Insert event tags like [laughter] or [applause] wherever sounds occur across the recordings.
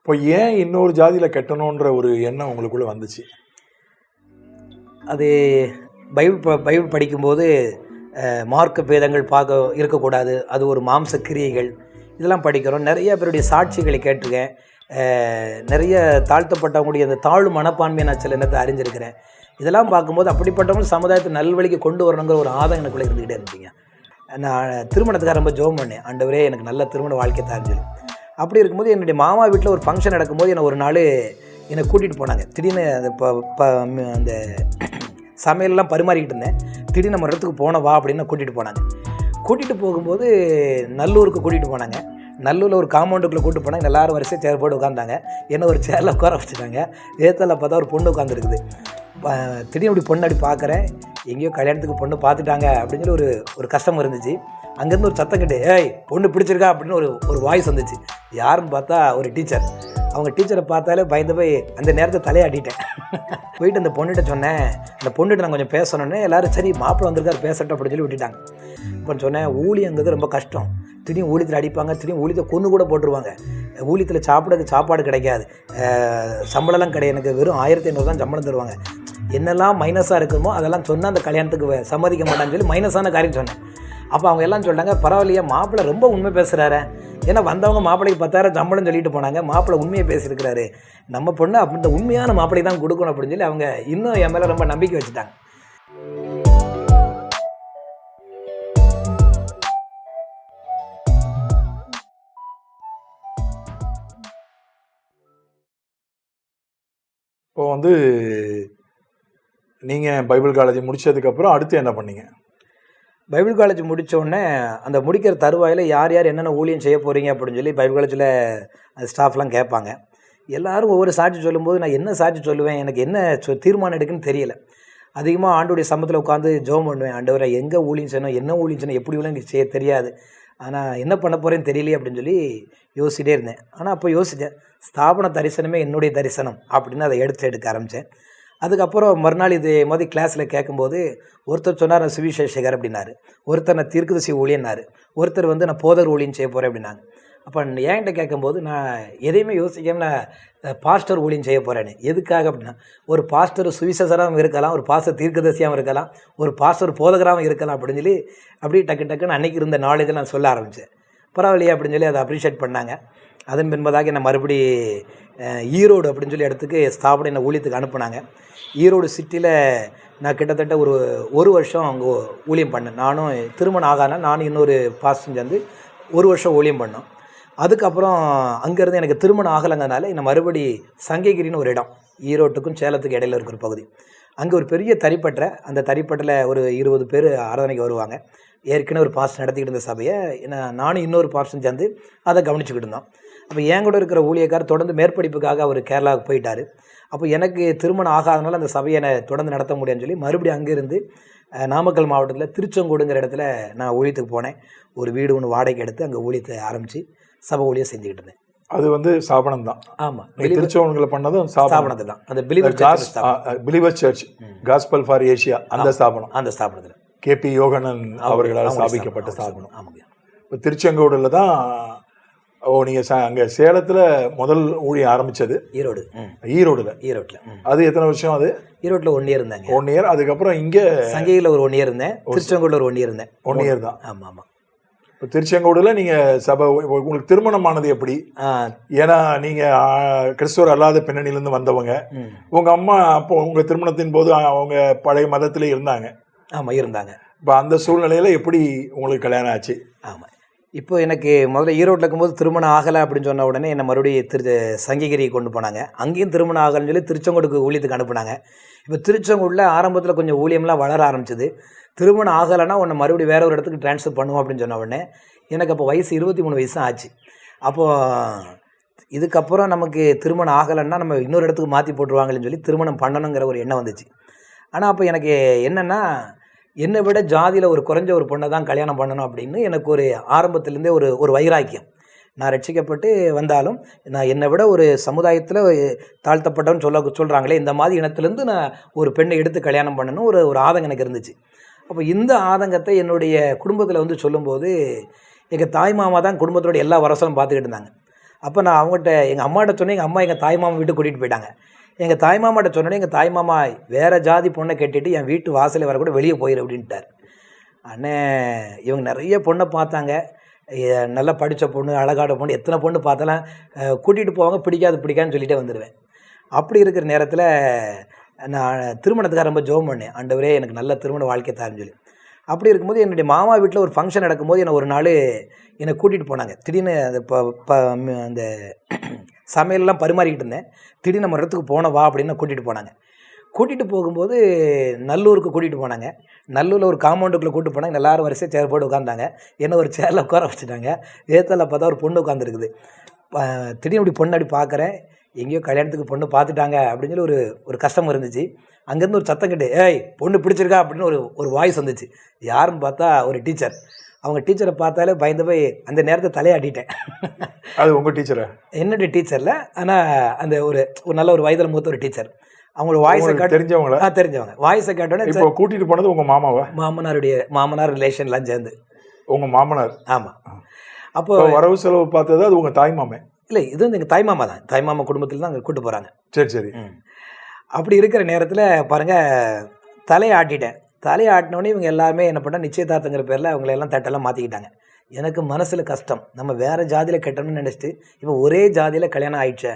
இப்போ ஏன் இன்னொரு ஜாதியில் கட்டணுன்ற ஒரு எண்ணம் உங்களுக்குள்ளே வந்துச்சு? அது பைபிள் ப பைபிள் படிக்கும்போது மார்க்க பேதங்கள் பார்க்க இருக்கக்கூடாது. அது ஒரு மாம்ச கிரியைகள் இதெல்லாம் படிக்கிறோம். நிறைய பேருடைய சாட்சிகளை கேட்டிருக்கேன். நிறைய தாழ்த்தப்பட்டவங்களுடைய அந்த தாழ்வு மனப்பான்மையை நான் சில நேரத்தை அறிஞ்சிருக்கிறேன். இதெல்லாம் பார்க்கும்போது அப்படிப்பட்டவங்க சமுதாயத்தை நல்வழிக்கு கொண்டு வரணுங்கிற ஒரு ஆதம் எனக்குள்ளே இருந்துக்கிட்டே இருந்தீங்க நான் திருமணத்துக்காக ரொம்ப ஜோம் பண்ணேன். ஆண்டவரே எனக்கு நல்ல திருமண வாழ்க்கை தாரிஞ்சு அப்படி இருக்கும்போது என்னுடைய மாமா வீட்டில் ஒரு ஃபங்க்ஷன் நடக்கும்போது என்னை ஒரு நாள் என்னை கூட்டிகிட்டு போனாங்க. திடீர்னு அந்த ப ப அந்த [clears throat] சமையல்லாம் பரிமாறிக்கிட்டு இருந்தேன். திடீர்னு நம்ம இடத்துக்கு போன வா அப்படின்னு கூட்டிகிட்டு போனாங்க. கூட்டிகிட்டு போகும்போது நல்லூருக்கு கூட்டிகிட்டு போனாங்க. நல்லூரில் ஒரு காம்பவுண்டுக்குள்ளே கூட்டு போனாங்க. எல்லாரும் வரிசையாக சேர் போட்டு உட்காந்தாங்க என்ன ஒரு சேரில் உட்கார வச்சுட்டாங்க. ஏத்தல பார்த்தா ஒரு பொண்ணு உட்காந்துருக்குது திடீர்னு இப்படி பொண்ணு அப்படி பார்க்குறேன் எங்கேயோ கல்யாணத்துக்கு பொண்ணு பார்த்துட்டாங்க அப்படின்னு சொல்லி ஒரு ஒரு கஷ்டம் இருந்துச்சு. அங்கேருந்து ஒரு சத்தம் கேட்டு ஏய் பொண்ணு பிடிச்சிருக்கா? அப்படின்னு ஒரு ஒரு வாய்ஸ் வந்துச்சு. யாருன்னு பார்த்தா ஒரு டீச்சர் அவங்க டீச்சரை பார்த்தாலே பயந்து போய் அந்த நேரத்தை தலையாட்டிட்டேன். [laughs] போயிட்டு அந்த பொண்ணுகிட்ட சொன்னேன். அந்த பொண்ணுகிட்ட நான் கொஞ்சம் பேசணுன்னே எல்லாரும் சரி மாப்பிள்ளை வந்திருக்காரு பேசட்டும் அப்படின்னு சொல்லி விட்டுட்டாங்க. இப்போ சொன்னேன் ஊழியங்கிறது ரொம்ப கஷ்டம். திடீர் ஊழியத்தில் அடிப்பாங்க திடீர் ஊழியத்தை கொன்று கூட போட்டுருவாங்க. ஊழியத்தில் சாப்பிட சாப்பாடு கிடைக்காது. சம்பளம்லாம் கிடையாது. எனக்கு வெறும் ஆயிரத்தி ஐநூறு தான் சம்பளம் தருவாங்க. என்னெல்லாம் மைனஸாக இருக்குமோ அதெல்லாம் சொன்னால் அந்த கல்யாணத்துக்கு சம்மதிக்க மாட்டான்னு சொல்லி மைனஸான காரியம் சொன்னேன். அப்போ அவங்க எல்லாம் சொல்லிட்டாங்க பரவாயில்லையே மாப்பிள்ளை ரொம்ப உண்மை பேசுகிறாரு ஏன்னா வந்தவங்க மாப்பிள்ளைக்கு பத்தாயிரம் சம்பளம் சொல்லிட்டு போனாங்க மாப்பிள்ளை உண்மையை பேசியிருக்கிறாரு. நம்ம பொண்ணு அப்படி இந்த உண்மையான மாப்பிள்ளை தான் கொடுக்கணும் அப்படின்னு சொல்லி அவங்க இன்னும் என் மேலே ரொம்ப நம்பிக்கை வச்சுட்டாங்க. இப்போ வந்து நீங்கள் பைபிள் காலேஜ் முடித்ததுக்கப்புறம் அடுத்து என்ன பண்ணீங்க? பைபிள் காலேஜ் முடித்தோடனே அந்த முடிக்கிற தருவாயில் யார் யார் என்னென்ன ஊழியம் செய்ய போகிறீங்க அப்படின்னு சொல்லி பைபிள் காலேஜில் அந்த ஸ்டாஃப்லாம் கேட்பாங்க. எல்லாரும் ஒவ்வொரு சாட்சி சொல்லும்போது நான் என்ன சாட்சி சொல்லுவேன் எனக்கு என்ன சொ- தீர்மானம் எடுக்குன்னு தெரியல. அதிகமாக ஆண்டுடைய சமத்தில் உட்காந்து ஜோம் பண்ணுவேன் ஆண்டவரை எங்கே ஊழியம் செய்யணும் என்ன ஊழியம் செய்யணும் எப்படி ஊழியம் எனக்கு செய்ய தெரியாது. ஆனால் என்ன பண்ண போகிறேன்னு தெரியலையே அப்படின்னு சொல்லி யோசிச்சிட்டே இருந்தேன். ஆனால் அப்போ யோசித்தேன் ஸ்தாபன தரிசனமே என்னுடைய தரிசனம் அப்படின்னு அதை எடுத்து எடுக்க ஆரம்பித்தேன் அதுக்கப்புறம் மறுநாள் இது மாதிரி கிளாஸில் கேட்கும்போது ஒருத்தர் சொன்னார் நான் சுவிசேஷகர் அப்படின்னாரு. ஒருத்தர் நான் தீர்க்கதரிசி ஊழியன்னாரு. ஒருத்தர் வந்து நான் போதர் ஊழியம் செய்ய போகிறேன் அப்படின்னாங்க. அப்போ என்கிட்ட கேட்கும்போது நான் எதையுமே யோசிக்காம நான் பாஸ்டர் ஊழியம் செய்ய போகிறேன்னு எதுக்காக? அப்படின்னா ஒரு பாஸ்டர் சுவிசேஷராகவும் இருக்கலாம் ஒரு பாஸ்டர் தீர்க்கதரிசியாகவும் இருக்கலாம் ஒரு பாஸ்டர் போதகராகவும் இருக்கலாம் அப்படின்னு சொல்லி அப்படியே டக்கு டக்குன்னு அன்னைக்கு இருந்த நாலேஜை நான் சொல்ல ஆரம்பித்தேன் பரவாயில்லையே அப்படின்னு சொல்லி அதை அப்ரிஷியேட் பண்ணாங்க. அதன் பின்பதாக என்னை மறுபடி ஈரோடு அப்படின்னு சொல்லி இடத்துக்கு ஸ்தாபனம் என்னை ஊழியத்துக்கு அனுப்புனாங்க. ஈரோடு சிட்டியில் நான் கிட்டத்தட்ட ஒரு ஒரு வருஷம் அங்கே ஊழியம் பண்ணேன். நானும் திருமணம் ஆகானா நானும் இன்னொரு பாஸ்டும் சேர்ந்து ஒரு வருஷம் ஊழியம் பண்ணோம். அதுக்கப்புறம் அங்கேருந்து எனக்கு திருமணம் ஆகலைங்கிறனால என்னை மறுபடி சங்ககிரின்னு ஒரு இடம் ஈரோட்டுக்கும் சேலத்துக்கும் இடையில இருக்கிற பகுதி. அங்கே ஒரு பெரிய தறிப்பட்டறை அந்த தறிப்பட்டில் ஒரு இருபது பேர் ஆராதனைக்கு வருவாங்க. ஏற்கனவே ஒரு பாஸ்ட் நடத்திக்கிட்டு இருந்த சபையை நான் நானும் இன்னொரு பாஸ்டும் சேர்ந்து அதை கவனிச்சுக்கிட்டு இருந்தோம். அப்போ என் கூட இருக்கிற ஊழியக்கார் தொடர்ந்து மேற்படிப்புக்காக அவர் கேரளாவுக்கு போயிட்டார். அப்போ எனக்கு திருமணம் ஆகாதனால அந்த சபையை தொடர்ந்து நடத்த முடியும்னு சொல்லி மறுபடியும் அங்கேருந்து நாமக்கல் மாவட்டத்தில் திருச்செங்கோடுங்கிற இடத்துல நான் ஊழியத்துக்கு போனேன். ஒரு வீடு ஒன்று வாடகைக்கு எடுத்து அங்கே ஊழியத்தை ஆரம்பித்து சபை ஊழியம் செஞ்சுக்கிட்டு இருந்தேன். அது வந்து ஸ்தாபனம் தான். ஆமாம் நீங்க திருச்செவன்களை பண்ணதும் ஸ்தாபனம் ஸ்தாபனத்தில் தான். அந்த believer cos believer church gospel for Asia அந்த ஸ்தாபனம் அந்த ஸ்தாபனத்தில் கேபி யோகனன் அவர்களால் ஸ்தாபிக்கப்பட்ட ஸ்தாபனம் ஆமாங்க. இப்போ திருச்செங்கோடில் தான் ஓ நீங்கள் ச அங்கே சேலத்தில் முதல் ஊழியம் ஆரம்பிச்சது. ஈரோடு. ஈரோடுல. ஈரோட்டில் அது எத்தனை வருஷம் அது? ஈரோட்டில் ஒன் இயர் இருந்தாங்க ஒன் இயர் அதுக்கப்புறம் இங்கே சங்ககிரியில் ஒரு ஒன் இயர் இருந்தேன். திருச்செங்கோடில் ஒரு ஒன் இயர் இருந்தேன். ஒன் இயர் தான். ஆமாம். ஆமாம் இப்போ திருச்செங்கோடில் நீங்கள் சபை உங்களுக்கு திருமணமானது எப்படி? ஆ. ஏன்னா நீங்கள் கிறிஸ்துவர் அல்லாத பின்னணியிலேருந்து வந்தவங்க. உங்கள் அம்மா அப்போ உங்கள் திருமணத்தின் போது அவங்க பழைய மதத்திலே இருந்தாங்க. ஆமாம் இருந்தாங்க. இப்போ அந்த சூழ்நிலையில் எப்படி உங்களுக்கு கல்யாணம் ஆச்சு? ஆமாம் இப்போ எனக்கு முதல்ல ஈரோட்டில் இருக்கும்போது திருமணம் ஆகலை அப்படின்னு சொன்ன உடனே என்னை மறுபடியும் திரு சங்ககிரி கொண்டு போனாங்க. அங்கேயும் திருமணம் ஆகலைன்னு சொல்லி திருச்செங்கோடுக்கு ஊழியத்துக்கு அனுப்புனாங்க. இப்போ திருச்செங்கோடில் ஆரம்பத்தில் கொஞ்சம் ஊழியம்லாம் வளர ஆரம்பிச்சது. திருமணம் ஆகலைன்னா உன்னை மறுபடியும் வேற ஒரு இடத்துக்கு ட்ரான்ஸ்ஃபர் பண்ணுவோம் அப்படின்னு சொன்ன உடனே எனக்கு அப்போ வயசு இருபத்தி மூணு வயசு ஆச்சு. அப்போது இதுக்கப்புறம் நமக்கு திருமணம் ஆகலைன்னா நம்ம இன்னொரு இடத்துக்கு மாற்றி போட்டுருவாங்களேன்னு சொல்லி திருமணம் பண்ணணுங்கிற ஒரு எண்ணம் வந்துச்சு. ஆனால் அப்போ எனக்கு என்னென்னா என்னை விட ஜாதியில் ஒரு குறைஞ்ச ஒரு பொண்ணை தான் கல்யாணம் பண்ணணும் அப்படின்னு எனக்கு ஒரு ஆரம்பத்துலேருந்தே ஒரு ஒரு வைராக்கியம். நான் ரட்சிக்கப்பட்டு வந்தாலும் நான் என்னை விட ஒரு சமுதாயத்தில் தாழ்த்தப்பட்டவன் சொல்ல சொல்கிறாங்களே இந்த மாதிரி இனத்துலேருந்து நான் ஒரு பெண்ணை எடுத்து கல்யாணம் பண்ணணும் ஒரு ஒரு ஆதங்கம் எனக்கு இருந்துச்சு. அப்போ இந்த ஆதங்கத்தை என்னுடைய குடும்பத்தில் வந்து சொல்லும்போது எங்கள் தாய் மாமா தான் குடும்பத்தோட எல்லா வரசலும் பார்த்துக்கிட்டு இருந்தாங்க. அப்போ நான் அவங்ககிட்ட எங்கள் அம்மாட்ட சொன்னேன் எங்கள் அம்மா எங்கள் தாய் மாமா வீட்டுக்கு கூட்டிகிட்டு போயிட்டாங்க. எங்கள் தாய் மாமாட்ட சொன்னோன்னே எங்கள் தாய் மாமா வேறு ஜாதி பொண்ணை கட்டிட்டு என் வீட்டு வாசலில் வரக்கூட வெளியே போயிரு அப்படின்ட்டார். அண்ணே இவங்க நிறைய பொண்ணை பார்த்தாங்க. நல்லா படித்த பொண்ணு அழகான பொண்ணு எத்தனை பொண்ணு பார்த்தாலும் கூட்டிகிட்டு போவாங்க பிடிக்காது பிடிக்காதுன்னு சொல்லிட்டே வந்துடுவேன் அப்படி இருக்கிற நேரத்தில் நான் திருமணத்துக்காக ரொம்ப ஜோம் பண்ணேன். ஆண்டவரே எனக்கு நல்ல திருமண வாழ்க்கை தாருன்னு சொல்லி. அப்படி இருக்கும்போது என்னுடைய மாமா வீட்டில் ஒரு ஃபங்க்ஷன் நடக்கும்போது என்னை ஒரு நாள் என்னை கூட்டிகிட்டு போனாங்க. திடீர்னு அந்த ப ப அந்த சமையல்லாம் பரிமாறிக்கிட்டு இருந்தேன். திடீர்னு நம்ம இடத்துக்கு போன வா அப்படின்னு கூட்டிகிட்டு போனாங்க. கூட்டிகிட்டு போகும்போது நல்லூருக்கு கூட்டிகிட்டு போனாங்க. நல்லூரில் ஒரு காம்பவுண்டுக்குள்ளே கூட்டிட்டு போனாங்க. எல்லாரும் வரிசையாக சேர் போட்டு உட்காந்தாங்க என்ன ஒரு சேரில் உட்கார வச்சுட்டாங்க. ஏத்தால பார்த்தா ஒரு பொண்ணு உட்காந்துருக்குது திடீர்னு இப்படி பொண்ணு அப்படி பார்க்குறேன் எங்கேயோ கல்யாணத்துக்கு பொண்ணு பார்த்துட்டாங்க அப்படின்னு சொல்லி ஒரு ஒரு கஷ்டம் இருந்துச்சு. அங்கேருந்து ஒரு சத்தம் கிட்டே ஏய் பொண்ணு பிடிச்சிருக்கா? அப்படின்னு ஒரு ஒரு வாய்ஸ் வந்துச்சு. யாருன்னு பார்த்தா ஒரு டீச்சர் அவங்க டீச்சரை பார்த்தாலே பயந்து போய் அந்த நேரத்தை தலையாட்டிட்டேன். அது உங்கள் டீச்சரா என்னுடைய டீச்சரில் ஆனால் அந்த ஒரு ஒரு நல்ல ஒரு வயதில் மூத்த ஒரு டீச்சர் அவங்களோட வாய்ஸை கேட்டு தெரிஞ்சவங்களா? தெரிஞ்சவங்க. வாய்ஸை இப்போ கூட்டிட்டு போனது உங்க மாமாவா? மாமனாருடைய மாமனார் ரிலேஷன்லாம் சேர்ந்து. உங்க மாமனார்? ஆமாம் அப்போ வரவு செலவு பார்த்தது அது உங்க தாய் மாமே? இல்லை இது வந்து எங்கள் தாய்மாமா தான். தாய்மாமா குடும்பத்தில் தான் அங்கே கூட்டு போகிறாங்க சரி சரி. அப்படி இருக்கிற நேரத்தில் பாருங்கள் தலையை ஆட்டிட்டேன் தலையாட்டினோடனே இவங்க எல்லாருமே என்ன பண்ணால் நிச்சயதார்த்தங்கிற பேரில் அவங்கள எல்லாம் தட்டெல்லாம் மாற்றிக்கிட்டாங்க எனக்கு மனசில் கஷ்டம். நம்ம வேறு ஜாதியில் கட்டணும்னு நினச்சிட்டு இப்போ ஒரே ஜாதியில் கல்யாணம் ஆயிடுச்சே.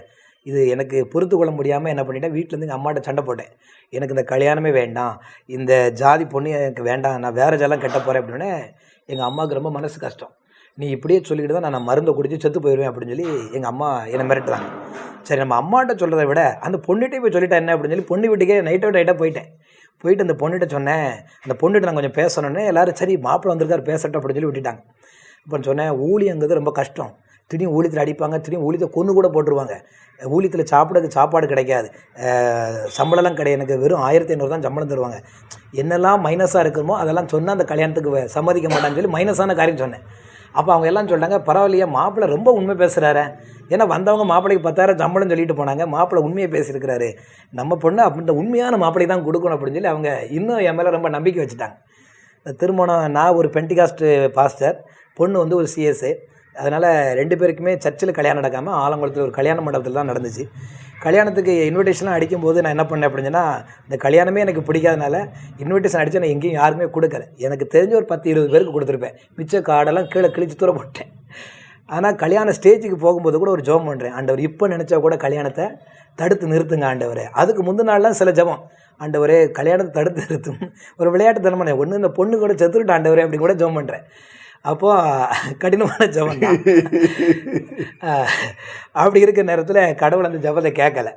இது எனக்கு பொறுத்து கொள்ள முடியாமல் என்ன பண்ணிட்டேன் வீட்டிலேருந்து எங்கள் அம்மாட்ட சண்டை போட்டேன். எனக்கு இந்த கல்யாணமே வேண்டாம். இந்த ஜாதி பொண்ணு எனக்கு வேண்டாம். நான் வேறு ஜாலம் கட்ட போகிறேன் அப்படின்னே எங்கள் அம்மாவுக்கு ரொம்ப மனசு கஷ்டம். நீ இப்படியே சொல்லிக்கிட்டு தான் நான் மருந்தை குடிச்சு செத்து போயிடுவேன் அப்படின்னு சொல்லி எங்கள் அம்மா என்னை மிரட்டுறாங்க. சரி நம்ம அம்மாட்ட சொல்கிறத விட அந்த பொண்ணுகிட்டே போய் சொல்லிட்டேன் என்ன அப்படின்னு சொல்லி பொண்ணு வீட்டுக்கே நைட்டோட நைட்டாக போயிட்டேன். போயிட்டு அந்த பொண்ணுகிட்ட சொன்னேன் அந்த பொண்ணுகிட்ட நான் கொஞ்சம் பேசணுன்னே எல்லாரும் சரி மாப்பிள்ளை வந்திருக்காரு பேசட்டும் அப்படின்னு சொல்லி விட்டுட்டாங்க. அப்போ சொன்னேன் ஊழியங்கிறது ரொம்ப கஷ்டம். திடீர்னு ஊழியத்தில் அடிப்பாங்க திடீர்னு ஊழியத்தை கொன்று கூட போட்டுருவாங்க. ஊழியத்தில் சாப்பிடக்கு சாப்பாடு கிடைக்காது. சம்பளம்லாம் கிடையாது. எனக்கு வெறும் ஆயிரத்தி ஐநூறு தான் சம்பளம் தருவாங்க. என்னெல்லாம் மைனஸாக இருக்குமோ அதெல்லாம் சொன்னால் அந்த கல்யாணத்துக்கு சம்மதிக்க மாட்டான்னு சொல்லி மைனஸான காரியம் சொன்னேன். அப்போ அவங்க எல்லாம் சொல்கிறாங்க பரவாயில்லையா மாப்பிள்ளை ரொம்ப உண்மை பேசுகிறாரு ஏன்னா வந்தவங்க மாப்பிள்ளைக்கு பத்தாயிரம் சம்பளம் சொல்லிட்டு போனாங்க மாப்பிள்ளை உண்மையை பேசியிருக்கிறாரு. நம்ம பொண்ணு அப்படி இந்த உண்மையான மாப்பிள்ளை தான் கொடுக்கணும் அப்படின்னு சொல்லி அவங்க இன்னும் என் மேலே ரொம்ப நம்பிக்கை வச்சுட்டாங்க. திருமணம் நான் ஒரு பென்டிகாஸ்ட் பாஸ்டர் பொண்ணு வந்து ஒரு சிஎஸ்ஏ அதனால் ரெண்டு பேருக்குமே சர்ச்சில் கல்யாணம் நடக்காமல் ஆலங்குளத்தில் ஒரு கல்யாண மண்டபத்தில் தான் நடந்துச்சு. கல்யாணத்துக்கு இன்விடேஷன்லாம் அடிக்கும்போது நான் என்ன பண்ணேன் அப்படின்னு சொன்னால் இந்த கல்யாணமே எனக்கு பிடிக்காதனால இன்விடேஷன் அடித்து நான் எங்கேயும் யாருமே கொடுக்கல. எனக்கு தெரிஞ்ச ஒரு பத்து இருபது பேருக்கு கொடுத்துருப்பேன். மிச்ச கார்டெல்லாம் கீழே கிழிச்சு தூர போட்டேன். ஆனால் கல்யாண ஸ்டேஜுக்கு போகும்போது கூட ஒரு ஜெபம் பண்ணுறேன் ஆண்டவர் இப்போ நினச்சா கூட கல்யாணத்தை தடுத்து நிறுத்துங்க ஆண்டவரே. அதுக்கு முந்தின நாள்லாம் சில ஜெபம். ஆண்டவரே கல்யாணத்தை தடுத்து நிறுத்தும். ஒரு விளையாட்டு தனமான ஒன்று இந்த பொண்ணு கூட செத்துருட்டு ஆண்டவரே அப்படின்னு கூட ஜெபம் பண்ணுறேன் அப்போது கடினமான ஜபம் அப்படி இருக்கிற நேரத்தில் கடவுள் அந்த ஜெபத்தை கேட்கல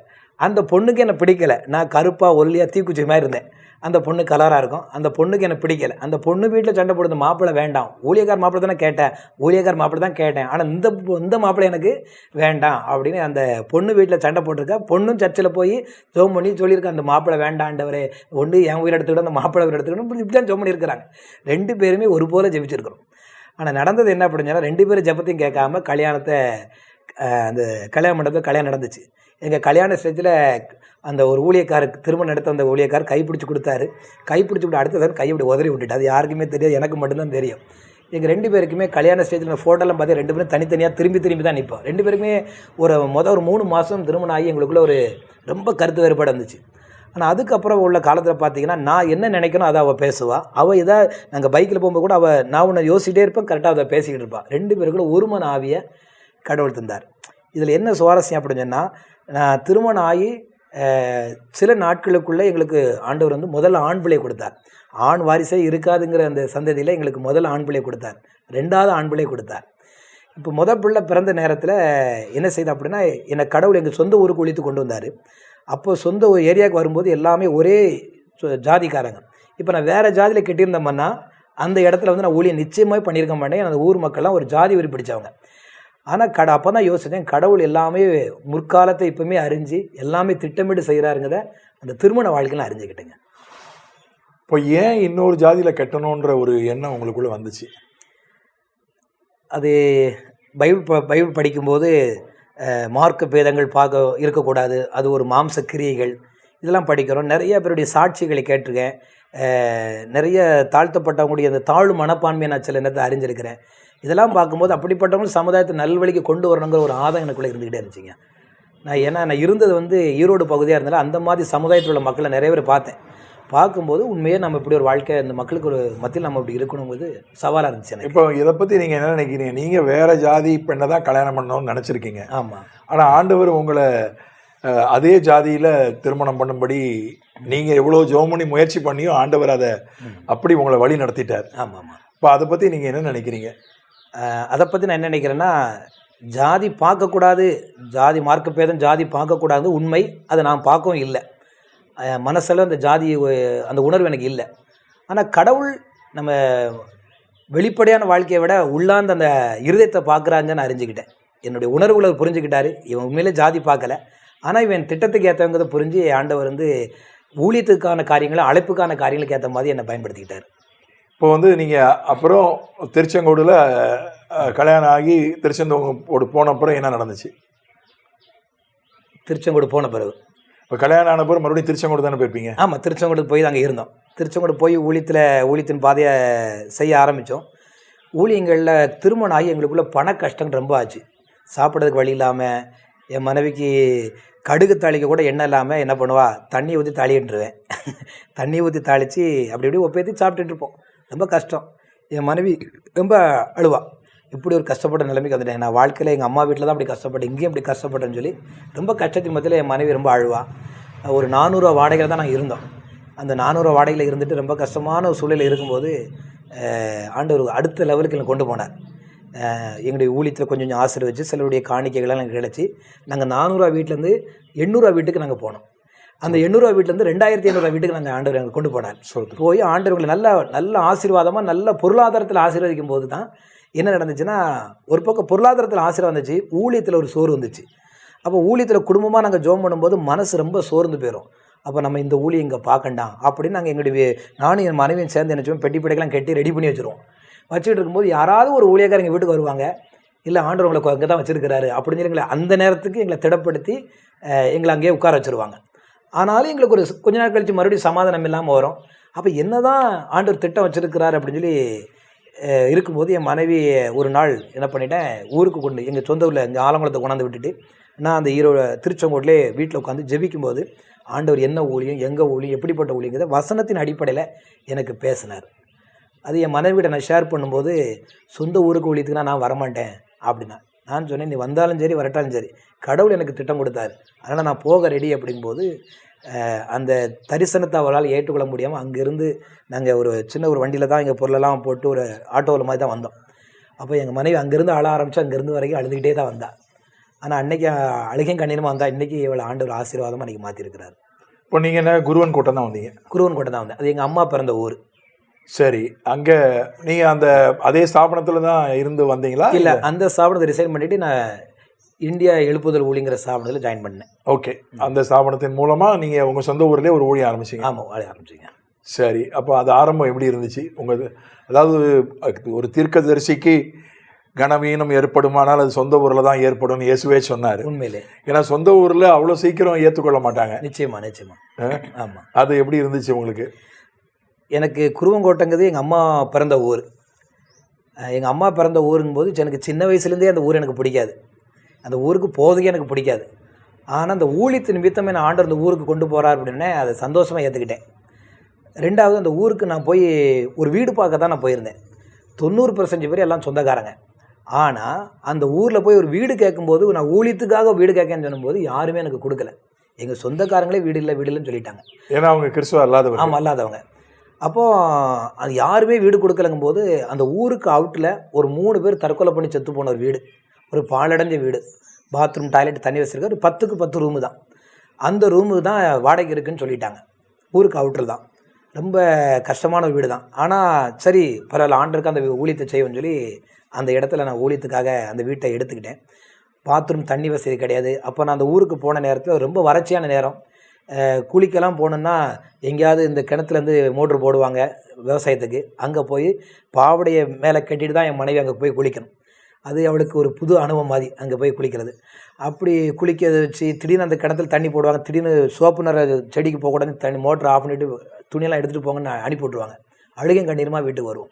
அந்த பொண்ணுக்கு என்னை பிடிக்கல. நான் கருப்பாக ஒல்லியாக தீக்குச்சி மாதிரி இருந்தேன். அந்த பொண்ணு கலராக இருக்கும். அந்த பொண்ணுக்கு எனக்கு பிடிக்கலை. அந்த பொண்ணு வீட்டில் சண்டை போடுது மாப்பிள்ளை வேண்டாம். ஊழியக்கார் மாப்பிள்ளை தானே கேட்டேன். ஊழியக்கார் மாப்பிள்ளை தான் கேட்டேன். ஆனால் இந்த இந்த மாப்பிள்ளை எனக்கு வேண்டாம் அப்படின்னு அந்த பொண்ணு வீட்டில் சண்டை போட்டிருக்கா. பொண்ணும் சர்ச்சில் போய் ஜோம் பண்ணி சொல்லியிருக்கா அந்த மாப்பிள்ளை வேண்டாண்டவரே. ஒன்று என் உயிர் எடுத்துக்கிட்டோம் அந்த மாப்பிள்ளை உயிர் எடுத்துக்கணும் இப்படி இப்படி தான் ஜோம் பண்ணியிருக்கிறாங்க. ரெண்டு பேருமே ஒரு போல ஜெபிச்சிருக்கிறோம். ஆனால் நடந்தது என்ன அப்படின்னா ரெண்டு பேரும் ஜெபத்தையும் கேட்காம கல்யாணத்தை அந்த கல்யாண மண்டபத்தில் கல்யாணம் நடந்துச்சு. எங்கள் கல்யாண ஸ்டேஜில் அந்த ஒரு ஊழியக்காருக்கு திருமணம் நடத்த அந்த ஊழியக்கார் கைப்பிடிச்சி கொடுத்தாரு. கைப்பிடிச்சி விட்டு அடுத்தது கையை இப்படி உதறி விட்டுட்டு அது யாருக்குமே தெரியாது எனக்கு மட்டும்தான் தெரியும். எங்கள் ரெண்டு பேருக்குமே கல்யாண ஸ்டேஜில் ஃபோட்டோலாம் பார்த்து ரெண்டு பேரும் தனித்தனியாக திரும்பி திரும்பி தான் நிற்போம். ரெண்டு பேருக்குமே ஒரு மொதல் ஒரு மூணு மாதம் திருமணம் ஆகி எங்களுக்குள்ளே ஒரு ரொம்ப கருத்து வேறுபாடு இருந்துச்சு ஆனால் அதுக்கப்புறம் உள்ள காலத்தில் பார்த்தீங்கன்னா நான் என்ன நினைக்கணும் அதை அவள் பேசுவாள் அவள் இதை நாங்கள் பைக்கில் போகும்போது கூட அவள் நான் உன்னை யோசிச்சிட்டே இருப்பேன் கரெக்டாக அதை பேசிக்கிட்டு இருப்பாள் ரெண்டு பேருக்குள்ள ஒருமன் ஆவியை கடவுள் தந்தார். இதில் என்ன சுவாரஸ்யம் அப்படின்னு சொன்னால் நான் திருமணம் ஆகி சில நாட்களுக்குள்ளே எங்களுக்கு ஆண்டவர் வந்து முதல் ஆண் பிள்ளை கொடுத்தார். ஆண் வாரிசே இருக்காதுங்கிற அந்த சந்ததியில் எங்களுக்கு முதல் ஆண் பிள்ளை கொடுத்தார். ரெண்டாவது ஆண் பிள்ளை கொடுத்தார். இப்போ முத பிள்ளை பிறந்த நேரத்தில் என்ன செய்த அப்படின்னா என்னை கடவுள் எங்கள் சொந்த ஊருக்கு ஒழித்து கொண்டு வந்தார். அப்போ சொந்த ஊ- ஏரியாவுக்கு வரும்போது எல்லாமே ஒரே ஜாதிக்காரங்க. இப்போ நான் வேறு ஜாதியில் கட்டியிருந்தோம்னா அந்த இடத்துல வந்து நான் ஊழியம் நிச்சயமாக பண்ணியிருக்க மாட்டேன். அந்த ஊர் மக்கள்லாம் ஒரு ஜாதி வெறி பிடிச்சவங்க. ஆனால் கட அப்போ தான் யோசித்தேன் கடவுள் எல்லாமே முற்காலத்தை இப்போவுமே அறிஞ்சு எல்லாமே திட்டமிட்டு செய்கிறாருங்கிறத அந்த திருமண வாழ்க்கையில் அறிஞ்சுக்கிட்டேங்க. இப்போ ஏன் இன்னொரு ஜாதியில கட்டணுன்ற ஒரு எண்ணம் உங்களுக்குள்ள வந்துச்சு? அது பைபிள் ப பைபிள் படிக்கும்போது மார்க்க பேதங்கள் பார்க்க இருக்கக்கூடாது. அது ஒரு மாம்ச கிரியைகள். இதெல்லாம் படிக்கிறோம். நிறைய பேருடைய சாட்சிகளை கேட்டிருக்கேன். நிறைய தாழ்த்தப்பட்டவங்களுடைய அந்த தாழ்வு மனப்பான்மையை நான் சில நேரத்தை அறிஞ்சிருக்கிறேன். இதெல்லாம் பார்க்கும்போது அப்படிப்பட்டவங்க சமுதாயத்தை நல்வழிக்கு கொண்டு வரணுங்கிற ஒரு ஆதம் எனக்குள்ளே இருந்துக்கிட்டே இருந்துச்சுங்க. நான் ஏன்னா நான் இருந்தது வந்து ஈரோடு பகுதியாக இருந்தாலும் அந்த மாதிரி சமுதாயத்தில் உள்ள மக்களை நிறைய பேர் பார்த்தேன். பார்க்கும்போது உண்மையே நம்ம இப்படி ஒரு வாழ்க்கை இந்த மக்களுக்கு ஒரு மத்தியில் நம்ம இப்படி இருக்கணுங்கிறது சவாலாக இருந்துச்சு எனக்கு. இப்போ இதை பற்றி நீங்கள் என்ன நினைக்கிறீங்க? நீங்கள் வேற ஜாதி பெண்ணை தான் கல்யாணம் பண்ணணும்னு நினச்சிருக்கீங்க. ஆமாம் ஆனால் ஆண்டவர் உங்களை அதே ஜாதியில் திருமணம் பண்ணும்படி நீங்கள் எவ்வளோ ஜெபம் பண்ணி முயற்சி பண்ணியும் ஆண்டவர் அதை அப்படி உங்களை வழி நடத்திட்டார். ஆமாம். ஆமாம் இப்போ அதை பற்றி நீங்கள் என்ன நினைக்கிறீங்க? அதை பற்றி நான் என்ன நினைக்கிறேன்னா ஜாதி பார்க்கக்கூடாது ஜாதி மார்க்க பேதம் ஜாதி பார்க்கக்கூடாது உண்மை அதை நான் பார்க்கவும் இல்லை. மனசுல அந்த ஜாதி அந்த உணர்வு எனக்கு இல்லை. ஆனால் கடவுள் நம்ம வெளிப்படையான வாழ்க்கையை விட உள்ளார்ந்த அந்த இருதயத்தை பார்க்குறாங்கன்னு அறிஞ்சுக்கிட்டேன். என்னுடைய உணர்வுகளை புரிஞ்சுக்கிட்டாரு. இவன் உண்மையிலே ஜாதி பார்க்கல. ஆனால் இவன் திட்டத்துக்கு ஏற்றவங்கிறத புரிஞ்சு ஆண்டவர் வந்து ஊழியத்துக்கான காரியங்களை அழைப்புக்கான காரியங்களுக்கு ஏற்ற மாதிரி என்னை பயன்படுத்திக்கிட்டார். இப்போ வந்து நீங்கள் அப்புறம் திருச்செங்கோடில் கல்யாணம் ஆகி திருச்செந்தோடு போன அப்புறம் என்ன நடந்துச்சு? திருச்செங்கோடு போன பிறகு. இப்போ கல்யாணம் ஆன பிறகு மறுபடியும் திருச்செங்கோடு தானே போயிருப்பீங்க ஆமாம் திருச்செங்கோடு போய் அங்கே இருந்தோம். திருச்செங்கோடு போய் ஊழியத்தில் ஊழியத்தின் பாதையை செய்ய ஆரம்பித்தோம் ஊழியங்களில் திருமணம் ஆகி எங்களுக்குள்ள பண கஷ்டம் ரொம்ப ஆச்சு. சாப்பிட்றதுக்கு வழி இல்லாமல் என் மனைவிக்கு கடுகு தாளிக்க கூட எண்ணெய் இல்லாமல் என்ன பண்ணுவா? தண்ணி ஊற்றி தாளிட்டுருவேன் தண்ணி ஊற்றி தாளித்து அப்படி இப்படி ஒப்பேற்றி சாப்பிட்டுட்டு இருப்போம். ரொம்ப கஷ்டம். என் மனைவி ரொம்ப அழுவா. இப்படி ஒரு கஷ்டப்பட்ட நிலைமைக்கு வந்துட்டேன். நான் வாழ்க்கையில் எங்கள் அம்மா வீட்டில் தான் அப்படி கஷ்டப்பட்டேன். இங்கேயும் அப்படி கஷ்டப்பட்டேன்னு சொல்லி ரொம்ப கஷ்டத்தின் மத்தியில் என் மனைவி ரொம்ப அழுவா ஒரு நானூறுரூவா வாடகையில் தான் நாங்கள் இருந்தோம். அந்த நானூறுரூவா வாடகையில் இருந்துட்டு ரொம்ப கஷ்டமான ஒரு சூழ்நிலை இருக்கும்போது ஆண்டவர் அடுத்த லெவலுக்கு என்னை கொண்டு போனார். அஹ், எங்களுடைய ஊழியத்தில் கொஞ்சம் கொஞ்சம் ஆசீர்வச்சு சிலருடைய காணிக்கைகள்லாம் எனக்கு கிடச்சி நாங்கள் நானூறுரூவா வீட்டிலேருந்து எண்ணூறுரூவா வீட்டுக்கு நாங்கள் போனோம். அந்த எண்ணூறுரூவா வீட்டிலேருந்து ரெண்டாயிரத்தி ஐநூறுரூவா வீட்டுக்கு நாங்கள் ஆண்டவர் எங்களை கொண்டு போனார். போய் ஆண்டவர்களை நல்ல நல்ல ஆசீர்வாதமாக நல்ல பொருளாதாரத்தில் ஆசீர்வதிக்கும் போது தான் என்ன நடந்துச்சுன்னா ஒரு பக்கம் பொருளாதாரத்தில் ஆசீர்வாதம் வந்துச்சு ஊழியத்தில் ஒரு சோறு வந்துச்சு. அப்போ ஊழியத்தில் குடும்பமாக நாங்கள் ஜோம் பண்ணும்போது மனசு ரொம்ப சோர்ந்து போயிடும் அப்போ நம்ம இந்த ஊழியம் இங்கே பார்க்கண்டாம் அப்படின்னு நாங்கள் எங்களுடைய நானும் என் மனைவியும் சேர்ந்து என்ன பெட்டி பெட்டிக்கெல்லாம் கட்டி ரெடி பண்ணி வச்சுருவோம். வச்சுக்கிட்டு இருக்கும்போது யாராவது ஒரு ஊழியக்காரங்க வீட்டுக்கு வருவாங்க. இல்லை ஆண்டவர் உங்களை இங்கே தான் வச்சுருக்கிறாரு அப்படின்னு சொல்லி எங்களை அந்த நேரத்துக்கு எங்களை திடப்படுத்தி எங்களை அங்கேயே உட்கார வச்சுருவாங்க. ஆனாலும் எங்களுக்கு ஒரு கொஞ்ச நாள் கழித்து மறுபடியும் சமாதானம் இல்லாமல் வரும். அப்போ என்ன தான் ஆண்டவர் திட்டம் வச்சுருக்கிறாரு அப்படின்னு சொல்லி இருக்கும்போது என் மனைவி ஒரு நாள் என்ன பண்ணிட்டேன் ஊருக்கு கொண்டு எங்கள் சொந்த ஊரில் எங்கள் ஆலங்குளத்தை கொண்டாந்து விட்டுட்டு நான் அந்த ஈரோடு திருச்செங்கோட்டிலே வீட்டில் உட்காந்து ஜெபிக்கும்போது ஆண்டவர் என்ன ஊழியம் எங்கே ஊழியம் எப்படிப்பட்ட ஊழியங்கிறத வசனத்தின் அடிப்படையில் எனக்கு பேசினார். அது என் மனைவியிட நான் ஷேர் பண்ணும்போது சொந்த ஊருக்கு ஊழியத்துக்குனா நான் வரமாட்டேன் அப்படின்னா நான் சொன்னேன் நீ வந்தாலும் சரி வரட்டாலும் சரி கடவுள் எனக்கு திட்டம் கொடுத்தாரு. அதனால் நான் போக ரெடி அப்படிங்கும்போது அந்த தரிசனத்தை அவரால் ஏற்றுக்கொள்ள முடியாமல் அங்கேருந்து நாங்கள் ஒரு சின்ன ஒரு வண்டியில் தான் எங்கள் பொருளெல்லாம் போட்டு ஒரு ஆட்டோவில் மாதிரி தான் வந்தோம். அப்போ எங்கள் மனைவி அங்கேருந்து அழ ஆரம்பித்து அங்கேருந்து வரைக்கும் அழுதுகிட்டே தான் வந்தா. ஆனால் அன்னைக்கு அழுகையும் கண்ணீருமா வந்தா இன்றைக்கி இவளை ஆண்டவர் ஆசீர்வாதமாக அன்றைக்கி மாற்றிருக்கிறார் இப்போ நீங்கள் என்ன குருவன் கோட்டம் தான் வந்தீங்க? குருவன் கோட்டை தான் வந்தேன். அது எங்கள் அம்மா பிறந்த ஊர். சரி அங்கே நீங்கள் அந்த அதே ஸ்தாபனத்தில் தான் இருந்து வந்தீங்களா? இல்லை அந்த ஸ்தாபனத்தை ரிசைன் பண்ணிவிட்டு நான் இந்தியா எழுப்புதல் ஊழிங்கிற ஸ்தாபனத்தில் ஜாயின் பண்ணேன். ஓகே அந்த ஸ்தாபனத்தின் மூலமாக நீங்கள் உங்கள் சொந்த ஊர்லேயே ஒரு ஊழியம் ஆரம்பிச்சீங்க. ஆமாம் வாழ ஆரம்பிச்சிங்க. சரி. அப்போ அது ஆரம்பம் எப்படி இருந்துச்சு? உங்கள் அதாவது அது ஒரு தீர்க்கதரிசிக்கு கனவீனம் ஏற்படுமானால் அது சொந்த ஊரில் தான் ஏற்படும்னு இயேசுவே சொன்னார். உண்மையிலே. ஏன்னா சொந்த ஊரில் அவ்வளோ சீக்கிரம் ஏற்றுக்கொள்ள மாட்டாங்க. நிச்சயமா நிச்சயமா. ஆமாம் அது எப்படி இருந்துச்சு உங்களுக்கு? எனக்கு குருவங்கோட்டைங்கிறது எங்கள் அம்மா பிறந்த ஊர். எங்கள் அம்மா பிறந்த ஊருங்கும்போது எனக்கு சின்ன வயசுலேருந்தே அந்த ஊர் எனக்கு பிடிக்காது. அந்த ஊருக்கு போகிறதுக்கே எனக்கு பிடிக்காது. ஆனால் அந்த ஊழியத்தின் நிமித்தமே நான் ஆண்டவர் அந்த ஊருக்கு கொண்டு போகிறார் அப்படின்னே அதை சந்தோஷமாக ஏற்றுக்கிட்டேன் ரெண்டாவது அந்த ஊருக்கு நான் போய் ஒரு வீடு பார்க்க தான் நான் போயிருந்தேன். தொண்ணூறு பர்சன்ட் பேர் எல்லாம் சொந்தக்காரங்க. ஆனால் அந்த ஊரில் போய் ஒரு வீடு கேட்கும்போது நான் ஊழியத்துக்காக வீடு கேட்கன்னு சொல்லும்போது யாருமே எனக்கு கொடுக்கல. எங்கள் சொந்தக்காரங்களே வீடு இல்லை வீடு இல்லைன்னு சொல்லிட்டாங்க. ஏன்னா அவங்க கிறிஸ்துவ அல்லாதவர் ஆமாம் அல்லாதவங்க. அப்போது அது யாருமே வீடு கொடுக்கலங்கும் போது அந்த ஊருக்கு அவுட்டில் ஒரு மூணு பேர் தற்கொலை பண்ணி செத்து போன ஒரு வீடு. ஒரு பாலடைஞ்ச வீடு. பாத்ரூம் டாய்லெட் தண்ணி வச்சிருக்க ஒரு பத்துக்கு பத்து ரூமு தான். அந்த ரூமு தான் வாடகை இருக்குன்னு சொல்லிட்டாங்க. ஊருக்கு அவுட்டர் தான். ரொம்ப கஷ்டமான வீடு தான் ஆனால் சரி பரவாயில்ல ஆண்டருக்கு அந்த ஊழியத்தை செய்வோம்னு சொல்லி அந்த இடத்துல நான் ஊழியத்துக்காக அந்த வீட்டை எடுத்துக்கிட்டேன். பாத்ரூம் தண்ணி வசதி கிடையாது. அப்போ நான் அந்த ஊருக்கு போன நேரத்தில் ரொம்ப வறட்சியான நேரம். குளிக்கெல்லாம் போகணுன்னா எங்கேயாவது இந்த கிணத்துலேருந்து மோட்ரு போடுவாங்க விவசாயத்துக்கு. அங்கே போய் பாவடையை மேலே கட்டிட்டு தான் என் மனைவி அங்கே போய் குளிக்கணும். அது அவளுக்கு ஒரு புது அனுபவம் மாதிரி அங்கே போய் குளிக்கிறது. அப்படி குளிக்க வச்சு திடீர்னு அந்த கிணத்துல தண்ணி போடுவாங்க. திடீர்னு சோப்பு நிற செடிக்கு போகக்கூடாது தண்ணி மோட்டர் ஆஃப் பண்ணிவிட்டு துணியெல்லாம் எடுத்துகிட்டு போங்கன்னு அனுப்பி விட்ருவாங்க அழுகையும் கண்ணீருமா வீட்டுக்கு வருவோம்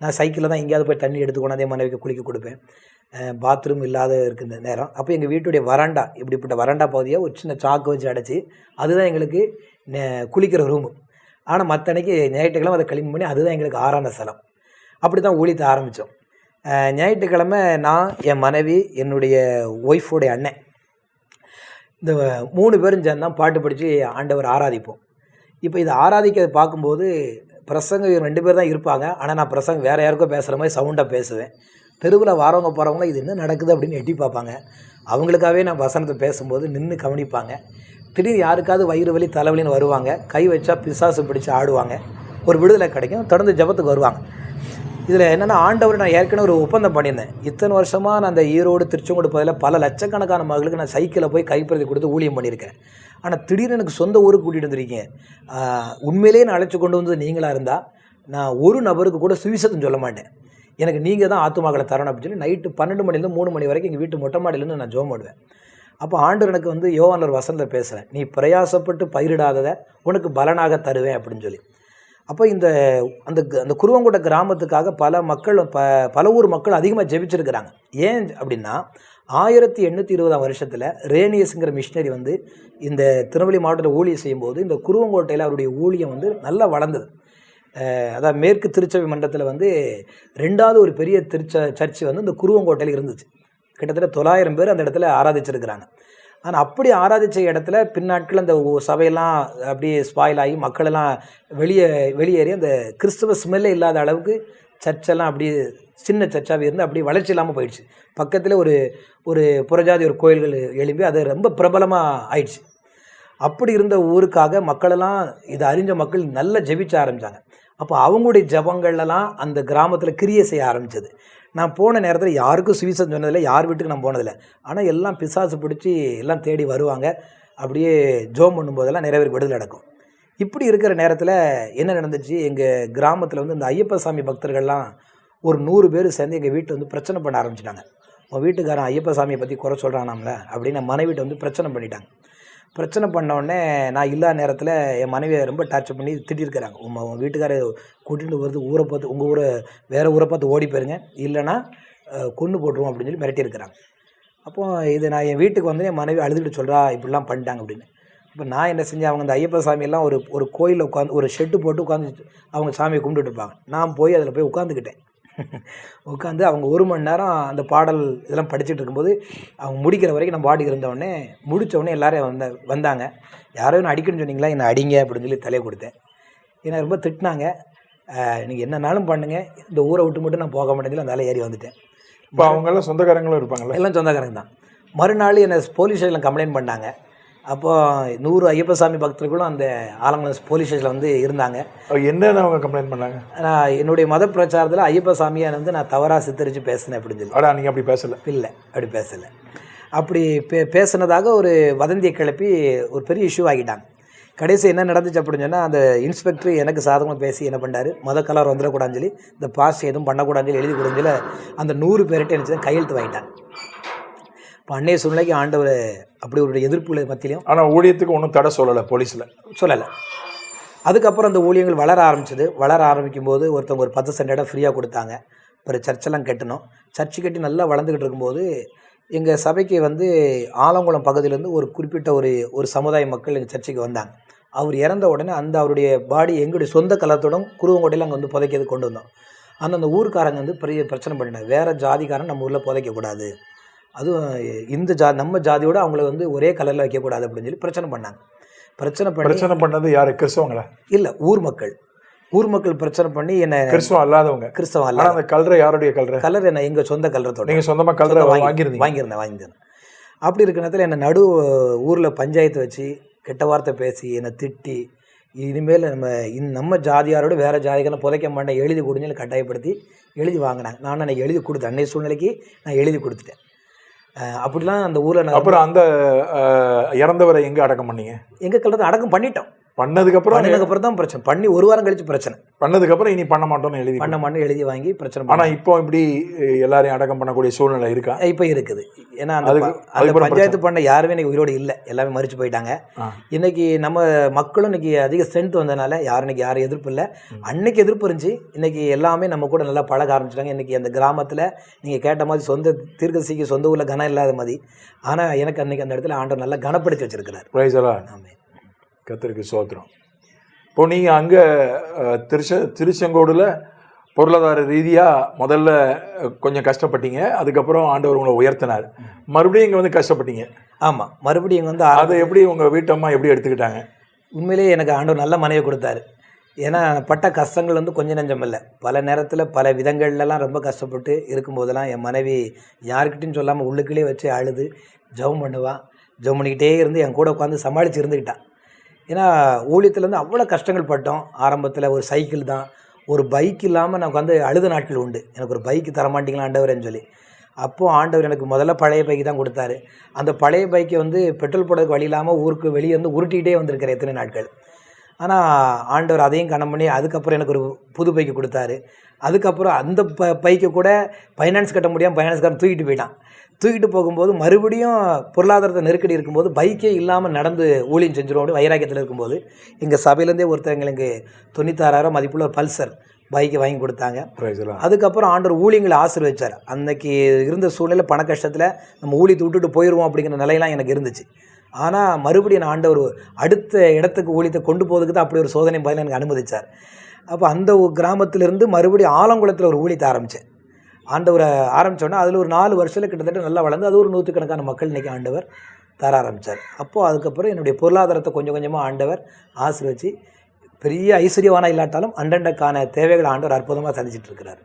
நான் சைக்கிளில் தான் எங்கேயாவது போய் தண்ணி எடுத்து கொண்டாந்தே மனைவிக்கு குளிக்க கொடுப்பேன். பாத்ரூம் இல்லாத இருக்கிற நேரம். அப்போ எங்கள் வீட்டுடைய வராண்டா இப்படிப்பட்ட வராண்டா பகுதியை ஒரு சின்ன சாக்கு வச்சு அடைச்சி அதுதான் எங்களுக்கு குளிக்கிற ரூமு ஆனால் மற்ற அன்னைக்கு ஞாயிற்றுக்கிழமை அதை க்ளீன் பண்ணி அதுதான் எங்களுக்கு ஆறான ஸ்தலம் அப்படி தான் ஊழியத்தை ஆரம்பித்தோம் ஞாயிற்றுக்கிழமை நான் என் மனைவி என்னுடைய ஒய்ஃபோடைய அண்ணன். இந்த மூணு பேரும் சேர்ந்தான் பாட்டு படித்து ஆண்டவர் ஆராதிப்போம். இப்போ இது ஆராதிக்கிறத பார்க்கும்போது பிரசங்க ரெண்டு பேர் தான் இருப்பாங்க. ஆனால் நான் பிரசங்க வேறு யாருக்கோ பேசுகிற மாதிரி சவுண்டாக பேசுவேன். தெருவில் வரவங்க போகிறவங்க இது என்ன நடக்குது? அப்படின்னு எட்டி பார்ப்பாங்க. அவங்களுக்காகவே நான் வசனத்தை பேசும்போது நின்று கவனிப்பாங்க. திடீர்னு யாருக்காவது வயிறு வலி தலைவலின்னு வருவாங்க. கை வச்சா பிசாசு பிடிச்சு ஆடுவாங்க. ஒரு விடுதலை கிடைக்கும். தொடர்ந்து ஜெபத்துக்கு வருவாங்க. இதில் என்னென்னா ஆண்டவர் நான் ஏற்கனவே ஒரு ஒப்பந்தம் பண்ணியிருந்தேன். இத்தனை வருஷமாக நான் அந்த ஈரோடு திருச்செங்கோடு பகுதியில் பல லட்சக்கணக்கான மகளுக்கு நான் சைக்கிளை போய் கைப்பிரதி கொடுத்து ஊழியம் பண்ணியிருக்கேன். ஆனால் திடீர்னு எனக்கு சொந்த ஊருக்கு கூட்டிகிட்டு வந்திருக்கீங்க. உண்மையிலேயே நான் அழைச்சி கொண்டு வந்தது நீங்களாக இருந்தால் நான் ஒரு நபருக்கு கூட சுவிசேஷம் சொல்ல மாட்டேன். எனக்கு நீங்கள் தான் ஆத்துமாக்களை தரணும் அப்படின்னு சொல்லி நைட்டு பன்னெண்டு மணிலேருந்து மூணு மணி வரைக்கும் எங்கள் வீட்டு மொட்டை மாடியிலேருந்து நான் ஜோம் பண்ணுவேன். அப்போ ஆண்டவர் எனக்கு வந்து யோவானர் வசந்த பேசுகிறேன் நீ பிரயாசப்பட்டு பயிரிடாததை உனக்கு பலனாக தருவேன் அப்படின்னு சொல்லி. அப்போ இந்த அந்த க- அந்த குருவங்கோட்டை கிராமத்துக்காக பல மக்கள் ப பல ஊர் மக்கள் அதிகமாக ஜெபிச்சிருக்கிறாங்க. ஏன் அப்படின்னா ஆயிரத்தி எண்ணூற்றி இருபதாம் வருஷத்தில் ரேனியஸுங்கிற மிஷினரி வந்து இந்த திருநெல்வேலி மாவட்டத்தில் ஊழியம் செய்யும்போது இந்த குருவங்கோட்டையில் அவருடைய ஊழியம் வந்து நல்லா வளர்ந்தது. அதாவது மேற்கு திருச்சபை மன்றத்தில் வந்து ரெண்டாவது ஒரு பெரிய திருச்ச சர்ச்சு வந்து இந்த குருவங்கோட்டையில் இருந்துச்சு. கிட்டத்தட்ட தொள்ளாயிரம் பேர் அந்த இடத்துல ஆராதிச்சிருக்கிறாங்க. ஆனால் அப்படி ஆராதித்த இடத்துல பின்னாட்கள் அந்த சபையெல்லாம் அப்படியே ஸ்பாயில் ஆகி மக்களெல்லாம் வெளியே வெளியேறி அந்த கிறிஸ்துவ ஸ்மெல்லே இல்லாத அளவுக்கு சர்ச்செல்லாம் அப்படியே சின்ன சர்ச்சாகவே இருந்து அப்படியே வளர்ச்சி இல்லாமல் போயிடுச்சு. பக்கத்தில் ஒரு ஒரு புறஜாதி ஒரு கோயில்கள் எழும்பி அது ரொம்ப பிரபலமாக ஆயிடுச்சு. அப்படி இருந்த ஊருக்காக மக்களெல்லாம் இதை அறிஞ்ச மக்கள் நல்லா ஜெபிச்ச ஆரம்பித்தாங்க அப்போ அவங்களுடைய ஜபங்கள்லாம் அந்த கிராமத்தில் கிரியை செய்ய ஆரம்பித்தது நான் போன நேரத்தில் யாருக்கும் சுவிசம் சொன்னதில்லை யார் வீட்டுக்கு நான் போனதில்லை. ஆனால் எல்லாம் பிசாசு பிடிச்சி எல்லாம் தேடி வருவாங்க. அப்படியே ஜோம் பண்ணும்போதெல்லாம் நிறைய பேர் விடுதலை நடக்கும் இப்படி இருக்கிற நேரத்தில் என்ன நடந்துச்சு? எங்கள் கிராமத்தில் வந்து இந்த ஐயப்ப சாமி பக்தர்கள்லாம் ஒரு நூறு பேர் சேர்ந்து எங்கள் வீட்டை வந்து பிரச்சனை பண்ண ஆரம்பிச்சிட்டாங்க. உன் வீட்டுக்காரன் ஐயப்ப சாமியை பற்றி குறை சொல்கிறானாம்ல அப்படின்னு என் மனைவிட்ட வந்து பிரச்சனை பண்ணிட்டாங்க. பிரச்சனை பண்ண நான் இல்லாத நேரத்தில் என் மனைவியை ரொம்ப டார்ச்சர் பண்ணி திட்டிருக்கிறாங்க. உங்கள் உங்கள் வீட்டுக்காரர் கூட்டிகிட்டு வருது ஊரை பார்த்து உங்கள் ஊரை வேறு ஊரை பார்த்து ஓடி போயிருங்க. இல்லைன்னா அஹ், கொன்று போட்டுருவோம் அப்படின்னு சொல்லி மிரட்டியிருக்கிறாங்க. அப்போ இது நான் என் வீட்டுக்கு வந்து என் மனைவி அழுதுகிட்டு சொல்கிறா இப்படிலாம் பண்ணிட்டாங்க அப்படின்னு. இப்போ நான் என்ன செஞ்சேன்? அவங்க அந்த ஐயப்ப சாமியெல்லாம் ஒரு ஒரு கோயிலில் உட்காந்து ஒரு ஷெட்டு போட்டு உட்காந்து அவங்க சாமியை கும்பிட்டுட்டு இருப்பாங்க. நான் போய் அதில் போய் உட்காந்துக்கிட்டேன் உட்காந்து அவங்க ஒரு மணி நேரம் அந்த பாடல் இதெல்லாம் படிச்சுட்டு இருக்கும்போது அவங்க முடிக்கிற வரைக்கும் நான் பாடி இருந்தவுடனே முடிச்ச உடனே எல்லாரும் வந்த வந்தாங்க. யாரோ என்ன அடிக்கணும்னு சொன்னீங்களா? என்னை அடிங்க அப்படின்னு சொல்லி தலையை கொடுத்தேன். என்னை ரொம்ப திட்டினாங்க. நீங்கள் என்னன்னாலும் பண்ணுங்கள் இந்த ஊரை விட்டு மட்டும் நான் போக சொல்லி அந்த ஏறி வந்துட்டேன். இப்போ அவங்கெல்லாம் சொந்தக்காரங்களும் இருப்பாங்கல்ல? எல்லாம் சொந்தக்காரங்க தான். மறுநாள் என்னை போலீஸ் ஸ்டேஷனில் கம்ப்ளைண்ட் பண்ணாங்க. அப்போ நூறு ஐயப்பசாமி பக்தர்களும் அந்த ஆலங்குளம் போலீஸ் ஸ்டேஷனில் வந்து இருந்தாங்க. என்னென்ன அவங்க கம்ப்ளைண்ட் பண்ணாங்க? நான் என்னுடைய மத பிரச்சாரத்தில் ஐயப்பசாமியை வந்து நான் தவறாக சித்தரித்து பேசினேன் அப்படின்னு சொல்லி. அடா நீங்கள் அப்படி பேசலை. இல்லை அப்படி பேசலை. அப்படி பே பேசுனதாக ஒரு வதந்தியை கிளப்பி ஒரு பெரிய இஷ்யூ ஆகிட்டாங்க. கடைசி என்ன நடந்துச்சு அப்படின்னு சொன்னால் அந்த இன்ஸ்பெக்டர் எனக்கு சாதகமாக பேசி என்ன பண்ணாரு மத கலர் வந்துடக்கூடாதுன்னு சொல்லி இந்த பாஸ் எதுவும் பண்ணக்கூடாதுன்னு சொல்லி எழுதி கொடுன்னு சொல்லி அந்த நூறு பேர்கிட்ட என்ன கையெழுத்து வாங்கிட்டாங்க. இப்போ அன்னைய சூழ்நிலைக்கு ஆண்டவர் அப்படி ஒரு எதிர்ப்புகளை மத்தியிலையும் ஆனால் ஊழியத்துக்கு ஒன்றும் தடை சொல்லலை போலீஸில். சொல்லலை. அதுக்கப்புறம் அந்த ஊழியங்கள் வளர ஆரம்பிச்சது. வளர ஆரம்பிக்கும் போது ஒருத்தவங்க ஒரு பத்து சென்ட் இடம் ஃப்ரீயாக கொடுத்தாங்க. அப்புறம் சர்ச்செல்லாம் கட்டணும். சர்ச்சு கட்டி நல்லா வளர்ந்துக்கிட்டு இருக்கும்போது எங்கள் சபைக்கு வந்து ஆலங்குளம் பகுதியிலேருந்து ஒரு குறிப்பிட்ட ஒரு ஒரு சமுதாய மக்கள் எங்கள் சர்ச்சுக்கு வந்தாங்க. அவர் இறந்த உடனே அந்த அவருடைய பாடி எங்களுடைய சொந்த கலத்தோடும் குருவங்கோட்டையில் அங்கே வந்து புதைக்கிறது கொண்டு வந்தோம். ஆனால் அந்த ஊர்க்காரங்க வந்து பெரிய பிரச்சனை பண்ணிட்டாங்க வேறு ஜாதிக்காரன் நம்ம ஊரில் புதைக்கக்கூடாது. அதுவும் இந்த ஜா நம்ம ஜாதியோட அவங்கள வந்து ஒரே கலரில் வைக்கக்கூடாது அப்படின்னு சொல்லி பிரச்சனை பண்ணாங்க. பிரச்சனை பண்ணி பிரச்சனை பண்ணது யார்? கிறிஸ்தவங்களா? இல்லை ஊர் மக்கள். ஊர் மக்கள் பிரச்சனை பண்ணி என்னை கிறிஸ்தவம் அல்லாதவங்க. கிறிஸ்தவம் அல்ல ஆனால் அந்த கல்றை யாருடைய கல்றை? கலர் என்ன? எங்கள் சொந்த கலரத்தோட நீங்கள் சொந்தமாக கல்றை வாங்கியிருந்தீங்க. வாங்கியிருந்தேன் வாங்கியிருந்தேன். அப்படி இருக்கிற நேரத்தில் என்னை நடு ஊரில் பஞ்சாயத்து வச்சு கெட்ட வார்த்தை பேசி என்னை திட்டி இனிமேல் நம்ம இந் நம்ம ஜாதியாரோட வேறு ஜாதிகளை புதைக்க மாட்டேன் எழுதி கொடுங்கன்னு கட்டாயப்படுத்தி எழுதி வாங்கினாங்க. நான் எனக்கு எழுதி கொடுத்தேன் அன்னைய சூழ்நிலைக்கு நான் எழுதி கொடுத்துட்டேன். அப்படிலாம் அந்த ஊரில் அப்புறம் அந்த இறந்தவரை எங்கே அடக்கம் பண்ணீங்க? எங்கள் கலத்தை அடக்கம் பண்ணிட்டோம். பண்ணதுக்கப்புறம் பண்ணதுக்கப்புறம் தான் பிரச்சனை. பண்ணி ஒரு வாரம் கழிச்சு பிரச்சனை. பண்ணதுக்கப்புறம் இனி பண்ண மாட்டோம்னு எழுதி பண்ண மாட்டேன் எழுதி வாங்கி பிரச்சனை ஆனா இப்போ இப்படி எல்லாரையும் அடக்கம் பண்ணக்கூடிய சூழ்நிலை இருக்கா? இப்போ இருக்குது. ஏன்னா அந்த பஞ்சாயத்து பண்ண யாருமே இன்னைக்கு உயிரோடு இல்லை. எல்லாமே மறிச்சு போயிட்டாங்க. இன்னைக்கு நம்ம மக்களும் இன்னைக்கு அதிக ஸ்ட்ரென்த் வந்ததுனால யாரும் இன்னைக்கு யாரும் எதிர்ப்பு இல்லை. அன்னைக்கு எதிர்ப்பு இருந்துச்சு. இன்னைக்கு எல்லாமே நம்ம கூட நல்லா பழக ஆரம்பிச்சிட்டாங்க. இன்னைக்கு அந்த கிராமத்தில் நீங்கள் கேட்ட மாதிரி சொந்த தீர்க்கதரிசிக்கு சொந்த ஊரில் கனம் இல்லாத மாதிரி. ஆனால் எனக்கு அன்னைக்கு அந்த இடத்துல ஆண்டவர் நல்லா கனப்படுத்தி வச்சிருக்கிறார். பிரைஸெல்லாம் ஆமே கத்திரிக்கு சோத்திரம். இப்போ நீங்கள் அங்கே திருச்ச திருச்செங்கோடில் பொருளாதார ரீதியாக முதல்ல கொஞ்சம் கஷ்டப்பட்டீங்க. அதுக்கப்புறம் ஆண்டவர் உங்களை உயர்த்தினார். மறுபடியும் இங்கே வந்து கஷ்டப்பட்டீங்க. ஆமாம் மறுபடியும் இங்க வந்து அதை எப்படி உங்கள் வீட்டம்மா எப்படி எடுத்துக்கிட்டாங்க? உண்மையிலேயே எனக்கு ஆண்டவர் நல்ல மனைவி கொடுத்தாரு. ஏன்னா பட்ட கஷ்டங்கள் வந்து கொஞ்சம் நஞ்சம் இல்லை. பல நேரத்தில் பல விதங்கள்லாம் ரொம்ப கஷ்டப்பட்டு இருக்கும்போதெல்லாம் என் மனைவி யாருக்கிட்டையும் சொல்லாமல் உள்ளுக்குள்ளே வச்சு அழுது ஜெபம் பண்ணுவா. ஜெபம் பண்ணிக்கிட்டே இருந்து என் கூட உட்காந்து சமாளித்து இருந்துக்கிட்டா. ஏன்னா ஊழியத்துலேருந்து அவ்வளோ கஷ்டங்கள் பட்டோம். ஆரம்பத்தில் ஒரு சைக்கிள் தான். ஒரு பைக் இல்லாமல் நான் உட்காந்து அழுத நாட்கள் உண்டு. எனக்கு ஒரு பைக்கு தரமாட்டிங்களா ஆண்டவரேன்னு சொல்லி. அப்போது ஆண்டவர் எனக்கு முதல்ல பழைய பைக்கு தான் கொடுத்தாரு. அந்த பழைய பைக்கை வந்து பெட்ரோல் போடுறதுக்கு வழி இல்லாமல் ஊருக்கு வெளியே வந்து உருட்டிகிட்டே வந்திருக்கிறேன் எத்தனை நாட்கள். ஆனால் ஆண்டவர் அதையும் கணம் பண்ணி அதுக்கப்புறம் எனக்கு ஒரு புது பைக்கு கொடுத்தாரு. அதுக்கப்புறம் அந்த ப பைக்கை கூட ஃபைனான்ஸ் கட்ட முடியாமல் ஃபைனான்ஸ்காரன் தூக்கிட்டு போயிட்டான். தூக்கிட்டு போகும்போது மறுபடியும் பொருளாதாரத்தை நெருக்கடி இருக்கும்போது பைக்கே இல்லாமல் நடந்து ஊழியம் செஞ்சிருவோம் வைராக்கியத்தில் இருக்கும்போது எங்கள் சபையிலேருந்தே ஒருத்தர் எங்களுக்கு தொண்ணூத்தாறாயிரம் மதிப்புள்ள பல்சர் பைக்கை வாங்கி கொடுத்தாங்க. அதுக்கப்புறம் ஆண்டவர் ஊழியங்களை ஆசீர்வதிச்சார் அன்னைக்கு இருந்த சூழ்நிலை பண கஷ்டத்தில் நம்ம ஊழியத்தை விட்டுட்டு போயிடுவோம் அப்படிங்கிற நிலையெல்லாம் எனக்கு இருந்துச்சு. ஆனால் மறுபடியும் நான் ஆண்டவர் அடுத்த இடத்துக்கு ஊழியத்தை கொண்டு போகிறதுக்கு தான் அப்படி ஒரு சோதனை பதில் எனக்கு அனுமதிச்சார். அப்போ அந்த கிராமத்திலிருந்து மறுபடியும் ஆலங்குளத்தில் ஒரு ஊழியத்தை ஆரம்பித்தேன் ஆண்டவரை ஆரம்பித்தோன்னா அதில் ஒரு நாலு வருஷத்தில் கிட்டத்தட்ட நல்லா வளர்ந்து அது ஒரு நூற்றுக்கணக்கான மக்கள் இன்றைக்கி ஆண்டவர் தர ஆரம்பித்தார் அப்போது அதுக்கப்புறம் என்னுடைய பொருளாதாரத்தை கொஞ்சம் கொஞ்சமாக ஆண்டவர் ஆசிர்வச்சு பெரிய ஐஸ்வர்யவானா இல்லாட்டாலும் அண்டண்டக்கான தேவைகளை ஆண்டவர் அற்புதமாக சந்திச்சிட்டு இருக்கிறார்.